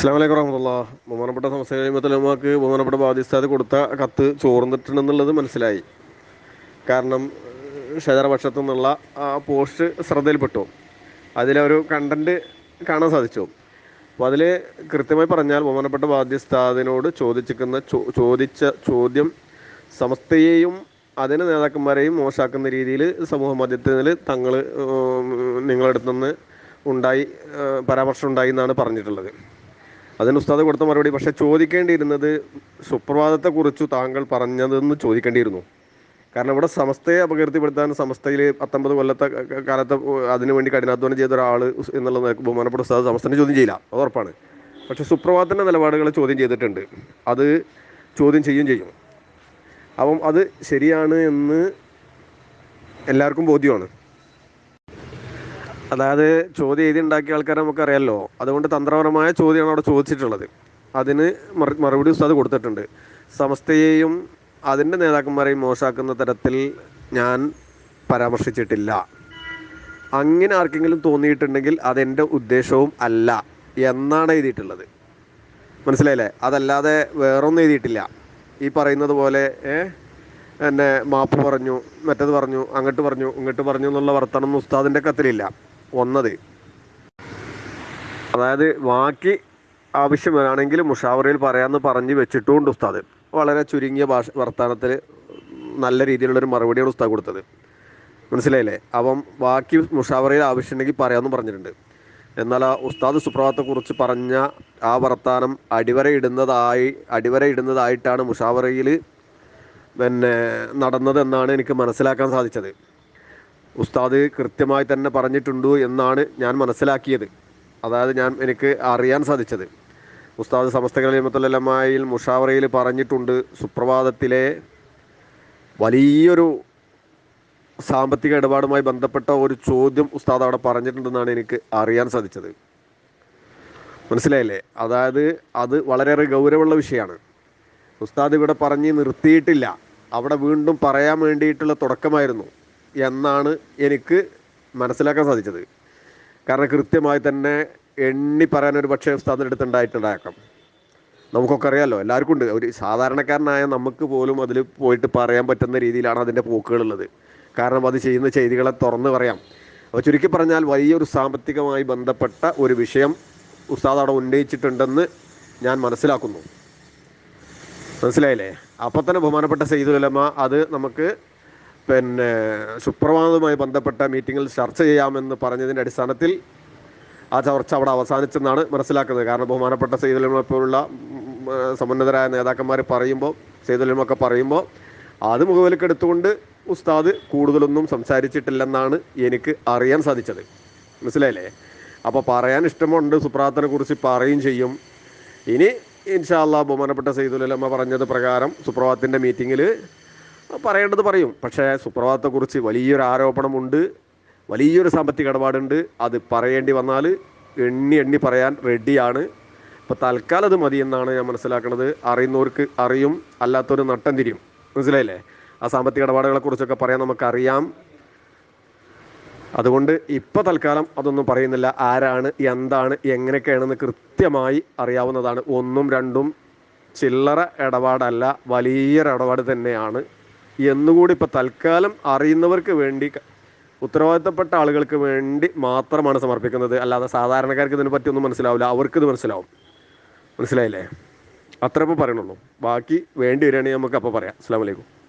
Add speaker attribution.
Speaker 1: അസ്ലാം വലൈക്കും വറഹമുല്ല ബഹുമാനപ്പെട്ട സംസ്ഥാന കഴിയുമ്പോഴത്തേക്ക് ബഹുമാനപ്പെട്ട ബാധ്യസ്ഥത കൊടുത്ത കത്ത് ചോർന്നിട്ടുണ്ടെന്നുള്ളത് മനസ്സിലായി. കാരണം ക്ഷേത്രപക്ഷത്തു നിന്നുള്ള ആ പോസ്റ്റ് ശ്രദ്ധയിൽപ്പെട്ടു. അതിലൊരു കണ്ടന്റ് കാണാൻ സാധിച്ചു. അപ്പോൾ അതിൽ കൃത്യമായി പറഞ്ഞാൽ ബഹുമാനപ്പെട്ട ബാധ്യസ്ഥാതിനോട് ചോദിച്ചിരിക്കുന്ന ചോദിച്ച ചോദ്യം സമസ്തയെയും അതിന് നേതാക്കന്മാരെയും മോശമാക്കുന്ന രീതിയിൽ സമൂഹ മാധ്യമത്തിൽ തങ്ങൾ നിങ്ങളടുത്തുനിന്ന് ഉണ്ടായി പരാമർശം ഉണ്ടായി എന്നാണ് പറഞ്ഞിട്ടുള്ളത്. അതിന് ഉസ്താദ് കൊടുത്ത മറുപടി പക്ഷെ ചോദിക്കേണ്ടിയിരുന്നത് സുപ്രഭാതത്തെക്കുറിച്ച് താങ്കൾ പറഞ്ഞതെന്ന് ചോദിക്കേണ്ടിയിരുന്നു. കാരണം ഇവിടെ സമസ്തയെ അപകീർത്തിപ്പെടുത്താൻ സമസ്തയിൽ പത്തൊമ്പത് കൊല്ലത്തെ കാലത്ത് അതിനുവേണ്ടി കഠിനാധ്വാനം ചെയ്ത ഒരാൾ എന്നുള്ള ബഹുമാനപ്പെട്ട ഉസ്താദ് സമസ്തനെ ചോദ്യം ചെയ്യില്ല. അത് ഉറപ്പാണ്. പക്ഷെ സുപ്രഭാതത്തിന്റെ നിലപാടുകൾ ചോദ്യം ചെയ്തിട്ടുണ്ട്. അത് ചോദ്യം ചെയ്യും ചെയ്യും. അപ്പം അത് ശരിയാണ് എന്ന് എല്ലാവർക്കും ബോധ്യമാണ്. അതായത് ചോദ്യം എഴുതി ഉണ്ടാക്കിയ ആൾക്കാരെ നമുക്കറിയാമല്ലോ അതുകൊണ്ട് തന്ത്രപരമായ ചോദ്യമാണ് അവിടെ ചോദിച്ചിട്ടുള്ളത്. അതിന് മറുപടി ഉസ്താദ് കൊടുത്തിട്ടുണ്ട്. സമസ്തയെയും അതിന്റെ നേതാക്കന്മാരെയും മോശമാക്കുന്ന തരത്തിൽ ഞാൻ പരാമർശിച്ചിട്ടില്ല. അങ്ങനെ ആർക്കെങ്കിലും തോന്നിയിട്ടുണ്ടെങ്കിൽ അതെന്റെ ഉദ്ദേശവും അല്ല എന്നാണ് എഴുതിയിട്ടുള്ളത്. മനസ്സിലായില്ലേ? അതല്ലാതെ വേറൊന്നും എഴുതിയിട്ടില്ല. ഈ പറയുന്നത് പോലെ എന്നെ മാപ്പ് പറഞ്ഞു മറ്റത് പറഞ്ഞു അങ്ങോട്ട് പറഞ്ഞു ഇങ്ങോട്ട് പറഞ്ഞു എന്നുള്ള വർത്തമാനം ഉസ്താദിന്റെ കത്തിലില്ല. ഒന്നത് അതായത് ബാക്കി ആവശ്യം വരാണെങ്കിൽ മുഷാവറയിൽ പറയാമെന്ന് പറഞ്ഞ് വെച്ചിട്ടുമുണ്ട് ഉസ്താദ്. വളരെ ചുരുങ്ങിയ ഭാഷ വർത്തമാനത്തിൽ നല്ല രീതിയിലുള്ളൊരു മറുപടിയാണ് ഉസ്താദ് കൊടുത്തത്. മനസ്സിലായില്ലേ? അപ്പം ബാക്കി മുഷാവറയിൽ ആവശ്യമുണ്ടെങ്കിൽ പറയാമെന്ന് പറഞ്ഞിട്ടുണ്ട്. എന്നാൽ ആ ഉസ്താദ് സുപ്രഭാതത്തെക്കുറിച്ച് പറഞ്ഞ ആ വർത്താനം അടിവരയിടുന്നതായി അടിവരയിടുന്നതായിട്ടാണ് മുഷാവറയിൽ പിന്നെ നടന്നതെന്നാണ് എനിക്ക് മനസ്സിലാക്കാൻ സാധിച്ചത്. ഉസ്താദ് കൃത്യമായി തന്നെ പറഞ്ഞിട്ടുണ്ടോ എന്നാണ് ഞാൻ മനസ്സിലാക്കിയത്. അതായത് ഞാൻ എനിക്ക് അറിയാൻ സാധിച്ചത്. ഉസ്താദ് സമസ്ത കലീമത്തുല്ലമായിൽ മുഷാവറയിൽ പറഞ്ഞിട്ടുണ്ട് സുപ്രഭാതത്തിലെ വലിയൊരു സാമ്പത്തിക ഇടപാടുമായി ബന്ധപ്പെട്ട ഒരു ചോദ്യം ഉസ്താദ് അവിടെ പറഞ്ഞിട്ടുണ്ടെന്നാണ് എനിക്ക് അറിയാൻ സാധിച്ചത്. മനസ്സിലായില്ലേ? അതായത് അത് വളരെയേറെ ഗൗരവമുള്ള വിഷയമാണ്. ഉസ്താദ് ഇവിടെ പറഞ്ഞ് നിർത്തിയിട്ടില്ല. അവിടെ വീണ്ടും പറയാൻ വേണ്ടിയിട്ടുള്ള തുടക്കമായിരുന്നു. എന്നാണ് എനിക്ക് മനസ്സിലാക്കാൻ സാധിച്ചത്. കാരണം കൃത്യമായി തന്നെ എണ്ണി പറയാൻ ഒരു പക്ഷേ ഉസ്താദിന്റെ അടുത്ത് നമുക്കൊക്കെ അറിയാമല്ലോ എല്ലാവർക്കും ഉണ്ട്. ഒരു സാധാരണക്കാരനായ നമുക്ക് പോലും അതിൽ പോയിട്ട് പറയാൻ പറ്റുന്ന രീതിയിലാണ് അതിന്റെ പോക്കുകളുള്ളത്. കാരണം അത് ചെയ്യുന്ന ചെയ്തികളെ തുറന്ന് പറയാം. അപ്പോൾ ചുരുക്കി പറഞ്ഞാൽ വലിയൊരു സാമ്പത്തികമായി ബന്ധപ്പെട്ട ഒരു വിഷയം ഉസ്താദ് അവിടെ ഉന്നയിച്ചിട്ടുണ്ടെന്ന് ഞാൻ മനസ്സിലാക്കുന്നു. മനസ്സിലായില്ലേ? അപ്പം തന്നെ ബഹുമാനപ്പെട്ട സെയ്ദുലമ അത് നമുക്ക് പിന്നെ സുപ്രഭാതവുമായി ബന്ധപ്പെട്ട മീറ്റിങ്ങിൽ ചർച്ച ചെയ്യാമെന്ന് പറഞ്ഞതിന്റെ അടിസ്ഥാനത്തിൽ ആ ചർച്ച അവിടെ അവസാനിച്ചെന്നാണ് മനസ്സിലാക്കുന്നത്. കാരണം ബഹുമാനപ്പെട്ട സെയ്തുലിമെ പോലുള്ള സമുന്നതരായ നേതാക്കന്മാർ പറയുമ്പോൾ സെയ്തുലിമൊക്കെ പറയുമ്പോൾ അത് മുഖവിലക്കെടുത്തുകൊണ്ട് ഉസ്താദ് കൂടുതലൊന്നും സംസാരിച്ചിട്ടില്ലെന്നാണ് എനിക്ക് അറിയാൻ സാധിച്ചത്. മനസ്സിലായില്ലേ? അപ്പോൾ പറയാൻ ഇഷ്ടമുണ്ട് സുപ്രാത്തിനെ കുറിച്ച് പറയുകയും ചെയ്യും. ഇനി ഇൻഷാല്ല ബഹുമാനപ്പെട്ട സെയ്തുലമ്മ പറഞ്ഞത് പ്രകാരം സുപ്രഭാതത്തിന്റെ മീറ്റിങ്ങിൽ പറയേണ്ടത് പറയും. പക്ഷേ സുപ്രഭാതത്തെക്കുറിച്ച് വലിയൊരു ആരോപണമുണ്ട്. വലിയൊരു സാമ്പത്തിക ഇടപാടുണ്ട്. അത് പറയേണ്ടി വന്നാൽ എണ്ണി എണ്ണി പറയാൻ റെഡിയാണ്. ഇപ്പോൾ തൽക്കാലം അത് മതിയെന്നാണ് ഞാൻ മനസ്സിലാക്കുന്നത് അറിയുന്നവർക്ക് അറിയും അല്ലാത്തവർ നട്ടം തിരിയും. മനസ്സിലായില്ലേ? ആ സാമ്പത്തിക ഇടപാടുകളെ കുറിച്ചൊക്കെ പറയാൻ നമുക്കറിയാം. അതുകൊണ്ട് ഇപ്പോൾ തൽക്കാലം അതൊന്നും പറയുന്നില്ല. ആരാണ് എന്താണ് എങ്ങനെയൊക്കെയാണെന്ന് കൃത്യമായി അറിയാവുന്നതാണ്. ഒന്നും രണ്ടും ചില്ലറ ഇടപാടല്ല. വലിയൊരു ഇടപാട് തന്നെയാണ്. എന്നുകൂടി ഇപ്പോൾ തൽക്കാലം അറിയുന്നവർക്ക് വേണ്ടി ഉത്തരവാദിത്തപ്പെട്ട ആളുകൾക്ക് വേണ്ടി മാത്രമാണ് സമർപ്പിക്കുന്നത്. അല്ലാതെ സാധാരണക്കാർക്ക് ഇതിനെ പറ്റിയൊന്നും മനസ്സിലാവില്ല. അവർക്കിത് മനസ്സിലാവും. മനസ്സിലായില്ലേ? അത്ര ഇപ്പോൾ പറയണുള്ളൂ ബാക്കി വേണ്ടി വരികയാണെങ്കിൽ നമുക്ക് അപ്പോൾ പറയാം. അസ്സാം വലൈക്കും